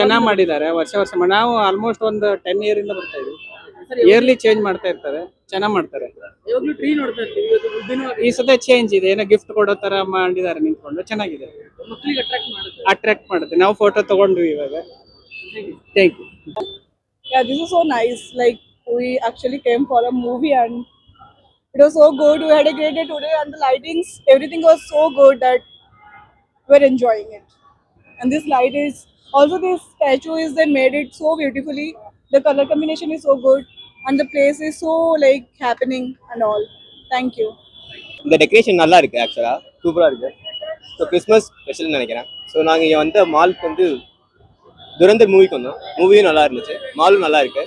ಚೆನ್ನಾಗಿ ಮಾಡಿದ್ದಾರೆ ವರ್ಷ ವರ್ಷ ಮಾ- ನಾವು ಆಲ್ಮೋಸ್ಟ್ ಒಂದು ಟೆನ್ ಇಯರ್ ಇಂದ ಬರ್ತಾ ಇದ್ವಿ. ಇಯರ್ಲಿ ಚೇಂಜ್ ಮಾಡ್ತಾ ಇರ್ತಾರೆ ಚೆನ್ನಾಗಿ ಮಾಡ್ತಾರೆ. ಯಾವಾಗ್ಲೂ ಟ್ರೀ ನೋಡ್ತಾ ಇರ್ತೀವಿ ಇವತ್ತು ಈ ಸತಿ ಚೇಂಜ್ ಇದೆ ಏನೋ ಗಿಫ್ಟ್ ಕೊಡೋ ತರ ಮಾಡಿದ್ದಾರೆ ನಿಂತ್ಕೊಂಡು ಚೆನ್ನಾಗಿದೆ. ಮಕ್ಕಳಿಗೆ ಅಟ್ರಾಕ್ಟ್ ಮಾಡುತ್ತೆ. ಅಟ್ರಾಕ್ಟ್ ಮಾಡುತ್ತೆ ನಾವು ಫೋಟೋ ತಗೊಂಡ್ವಿ ಇವಾಗ. Thank you Yeah, this is so nice. Like we actually came for a movie and it was so good. We had a great day today and the lightings, everything was so good that we're enjoying it. And this light is also this statue is they made it so beautifully. The color combination is so good and the place is so like happening and all. Thank you. இந்த decoration நல்லா இருக்கு ஆக்சுவலா சூப்பரா இருக்கு so Christmas ஸ்பெஷல்னு நினைக்கிறேன் so நாங்கள் இங்கே வந்த மாலுக்கு வந்து துரந்தர் மூவிக்கு வந்தோம் மூவியும் நல்லா இருந்துச்சு மாலும் நல்லா இருக்கு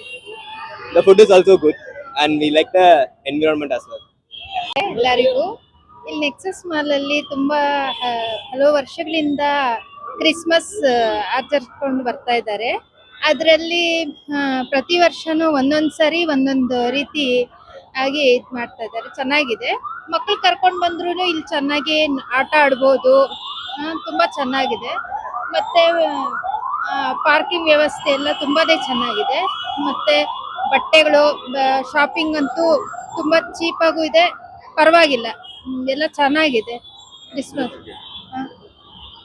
the food is also good and we like the environment as well ಎಲ್ಲರಿಗೂ ಇಲ್ಲಿ ನೆಕ್ಸಸ್ ಮಾಲ್ ಅಲ್ಲಿ ತುಂಬಾ ಆ, ಹಲವು ವರ್ಷಗಳಿಂದ Christmas ಆಚರಿಸ್ಕೊಂಡು ಬರ್ತಾ ಇದ್ದಾರೆ. ಅದರಲ್ಲಿ ಪ್ರತಿ ವರ್ಷನೂ ಒಂದೊಂದು ಸರಿ, ಒಂದೊಂದು ರೀತಿ ಆಗಿ ಇದು ಮಾಡ್ತಾ ಇದ್ದಾರೆ. ಚೆನ್ನಾಗಿದೆ. ಮಕ್ಕಳು ಕರ್ಕೊಂಡು ಬಂದ್ರೂ ಇಲ್ಲಿ ಚೆನ್ನಾಗಿ ಆಟ ಆಡ್ಬೋದು. ತುಂಬ ತುಂಬಾ ಚೆನ್ನಾಗಿದೆ. ಮತ್ತೆ ಪಾರ್ಕಿಂಗ್ ವ್ಯವಸ್ಥೆ ಎಲ್ಲ ತುಂಬಾನೇ ಚೆನ್ನಾಗಿದೆ. ಮತ್ತೆ ಬಟ್ಟೆಗಳು ಶಾಪಿಂಗ್ ಅಂತೂ ತುಂಬಾ ಚೀಪಾಗೂ ಇದೆ. ಪರವಾಗಿಲ್ಲ. ಎಲ್ಲ ಚೆನ್ನಾಗಿದೆ. ಕ್ರಿಸ್ಮಸ್.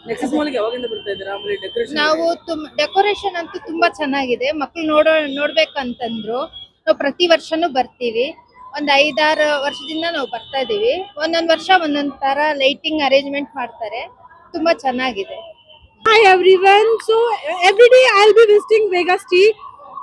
ನೆಕ್ಸಸ್ ಮಾಲ್ಗೆ ಯಾವಾಗಿಂದ ಬರ್ತಾ ಇದ್ದೀರಾ ಆಮೇಲೆ ಡೆಕೋರೇಷನ್ ನಾವು ತುಮ್ ಡೆಕೋರೇಷನ್ ಅಂತೂ ತುಂಬಾ ಚೆನ್ನಾಗಿದೆ ಮಕ್ಳು ನೋಡೋ ನೋಡ್ಬೇಕಂತಂದ್ರು ನಾವು ಪ್ರತಿ ವರ್ಷನೂ ಬರ್ತೀವಿ ಒಂದ್ ಐದಾರು ವರ್ಷದಿಂದ ನಾವು ಬರ್ತಾ ಇದೀವಿ ಒಂದೊಂದ್ ವರ್ಷ ಒಂದೊಂದ್ ತರ ಲೈಟಿಂಗ್ ಅರೇಂಜ್ಮೆಂಟ್ ಮಾಡ್ತಾರೆ ತುಂಬಾ ಚೆನ್ನಾಗಿದೆ Hi everyone. So every day I'll be visiting Vegas Tea.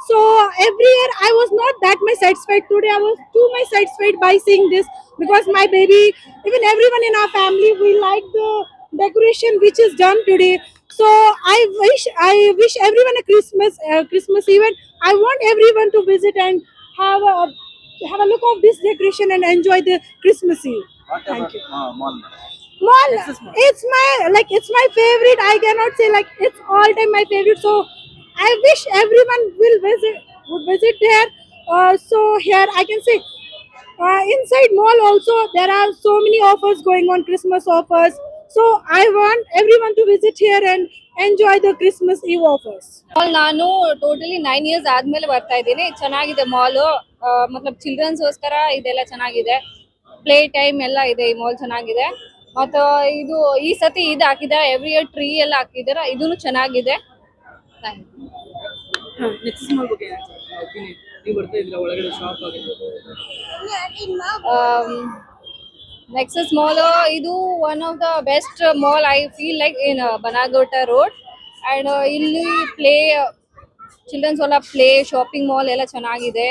So every year I was not that much satisfied. Today I was too much satisfied by seeing this because my baby, even everyone in our family, we like the decoration which is done today. So I wish I wish everyone a Christmas uh, Christmas event. I want everyone to visit and have a have a look of this decoration and enjoy the Christmas Eve. Thank you. Mall, it's my like it's my favorite. I cannot say like it's all time my favorite. So I wish everyone will visit would visit there. Uh, so here I can say uh, inside mall also there are so many offers going on Christmas offers. So want every one to visit here and enjoy the Christmas eve offers mall ನಾನು totally nine years ಆದ್ಮೇಲೆ ಬರ್ತಾ ಇದ್ದೀನಿ. ಚೆನ್ನಾಗಿದೆ ಮಾಲು ಮತ್ಲಬ್ ಚಿಲ್ಡ್ರನ್ಸ್ಗೋಸ್ಕರ ಇದೆಲ್ಲ ಚೆನ್ನಾಗಿದೆ. Play time ಎಲ್ಲ ಇದೆ ಈ ಮಾಲ್ ಚೆನ್ನಾಗಿದೆ. ಮತ್ತು ಇದು ಈ ಸತಿ ಇದು ಹಾಕಿದ್ದಾರೆ ಎವ್ರಿ ಇಯರ್ ಟ್ರೀ ಎಲ್ಲ ಹಾಕಿದ್ದಾರೆ ಇದೂ ಚೆನ್ನಾಗಿದೆ. Thank you. ಬಗ್ಗೆ ನೆಕ್ಸಸ್ ಮಾಲ್ ಇದು one of the best mall I feel like in Bannerghatta road and ಇಲ್ಲಿ ಪ್ಲೇ ಚಿಲ್ಡ್ರನ್ಸ್ ಎಲ್ಲ ಪ್ಲೇ ಶಾಪಿಂಗ್ ಮಾಲ್ ಎಲ್ಲ ಚೆನ್ನಾಗಿದೆ.